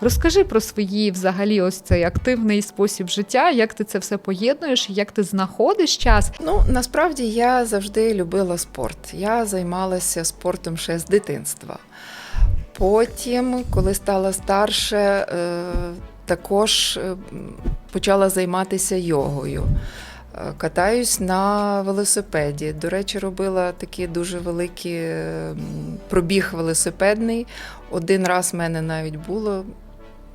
Розкажи про свої взагалі ось цей активний спосіб життя, як ти це все поєднуєш, як ти знаходиш час. Ну насправді я завжди любила спорт. Я займалася спортом ще з дитинства. Потім, коли стала старше, е, також е, почала займатися йогою. Е, Катаюсь на велосипеді. До речі, робила такий дуже великий пробіг велосипедний. Один раз в мене навіть було.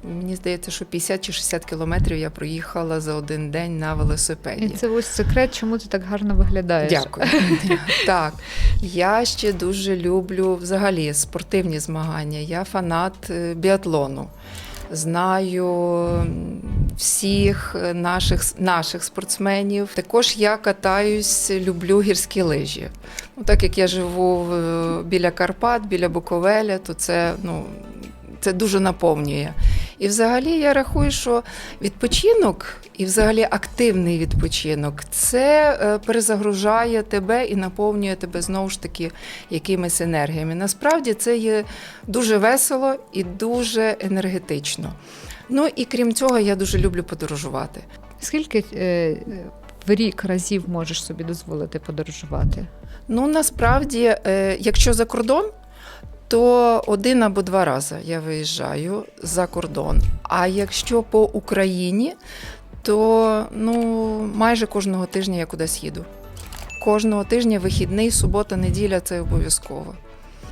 Мені здається, що 50 чи 60 кілометрів я проїхала за один день на велосипеді. І це ось секрет, чому ти так гарно виглядаєш. Дякую. так, я ще дуже люблю взагалі спортивні змагання. Я фанат е, біатлону. Знаю всіх е, наших, наших спортсменів. Також я катаюсь, люблю гірські лижі. Ну, так як я живу біля Карпат, біля Буковеля, то це, ну, це дуже наповнює. І взагалі я рахую, що відпочинок і взагалі активний відпочинок це е, перезагружає тебе і наповнює тебе знову ж таки якимись енергіями. Насправді це є дуже весело і дуже енергетично. Ну і крім цього, я дуже люблю подорожувати. Скільки е, в рік разів можеш собі дозволити подорожувати? Ну насправді, е, якщо за кордон, то один або два рази я виїжджаю за кордон. А якщо по Україні, то ну, майже кожного тижня я кудись їду. Кожного тижня вихідний, субота, неділя це обов'язково.